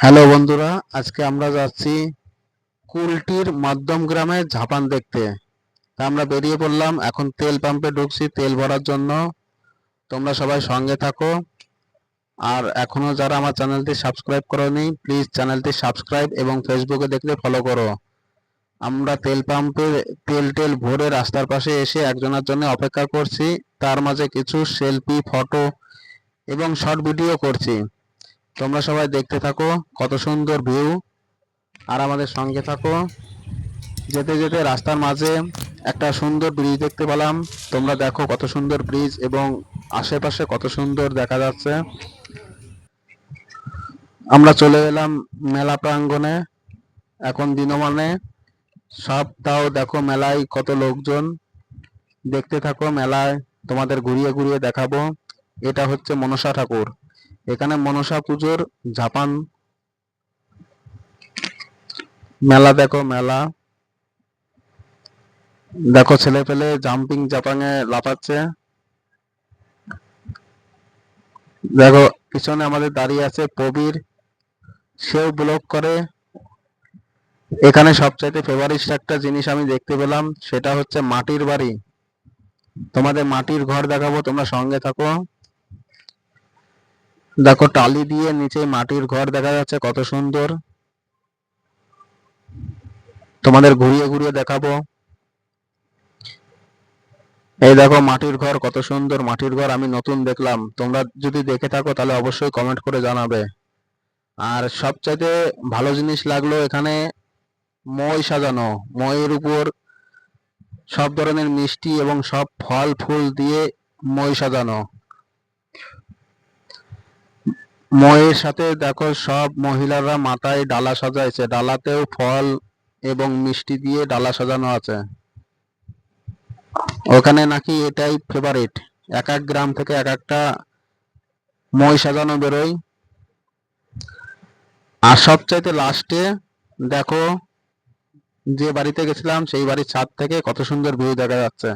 Hello বন্ধুরা, আজকে আমরা যাচ্ছি কুলটির মধ্যম গ্রামে ঝাপান দেখতে। তা আমরা বেরিয়ে পড়লাম, এখন তেল পাম্পে ঢুকছি তেল ভরার জন্য। তোমরা সবাই সঙ্গে থাকো। আর এখনও যারা আমার চ্যানেলটি সাবস্ক্রাইব করোনি, প্লিজ চ্যানেলটি সাবস্ক্রাইব এবং ফেসবুকে দেখলে ফলো করো। আমরা তেল পাম্পে তেল টেল ভরে রাস্তার পাশে এসে একজনের জন্য অপেক্ষা করছি। তার মাঝে কিছু সেলফি, ফটো এবং শর্ট ভিডিও করছি। তোমরা সবাই দেখতে থাকো, কত সুন্দর ভিউ আর আমাদের সঙ্গে থাকো। যেতে যেতে রাস্তার মাঝে একটা সুন্দর ব্রিজ দেখতে পেলাম। তোমরা দেখো কত সুন্দর ব্রিজ এবং আশেপাশে কত সুন্দর দেখা যাচ্ছে। আমরা চলে এলাম মেলা প্রাঙ্গণে, এখন দিনমানে। সব তাও দেখো মেলায় কত লোকজন। দেখতে থাকো মেলায়, তোমাদের ঘুরিয়ে ঘুরিয়ে দেখাবো। এটা হচ্ছে মনসা ঠাকুর। এখানে মনসা পুজোর জাপান মেলা দেখো মেলা। দেখো, ছেলে পেলে জাম্পিং জাপানে লাফাচ্ছে। দেখো, পিছনে আমাদের দাঁড়িয়ে আছে প্রবীর। সেও ব্লক করে। এখানে সবচাইতে ফেভারিট একটা জিনিস আমি দেখতে পেলাম, সেটা হচ্ছে মাটির বাড়ি। তোমাদের মাটির ঘর দেখাবো, তোমরা সঙ্গে থাকো। দেখো টালি দিয়ে নিচে মাটির ঘর দেখা যাচ্ছে, কত সুন্দর। তোমাদের ঘুরিয়ে ঘুরিয়ে দেখাবো। এই দেখো মাটির ঘর, কত সুন্দর মাটির ঘর, আমি নতুন দেখলাম। তোমরা যদি দেখে থাকো তাহলে অবশ্যই কমেন্ট করে জানাবে। আর সবচাইতে ভালো জিনিস লাগল এখানে মই সাজানো। মইয়ের উপর সব ধরনের মিষ্টি এবং সব ফল, ফুল দিয়ে মই সাজানো। ময়ের সাথে দেখো সব মহিলারা মাথায় ডালা সাজাইছে। ডালাতেও ফল এবং মিষ্টি দিয়ে ডালা সাজানো আছে। ওখানে নাকি এটাই ফেভারিট এক এক গ্রাম থেকে এক একটা মই সাজানো বেরোয়। আর সবচাইতে লাস্টে দেখো যে বাড়িতে গেছিলাম, সেই বাড়ির ছাদ থেকে কত সুন্দর ভিউ দেখা যাচ্ছে।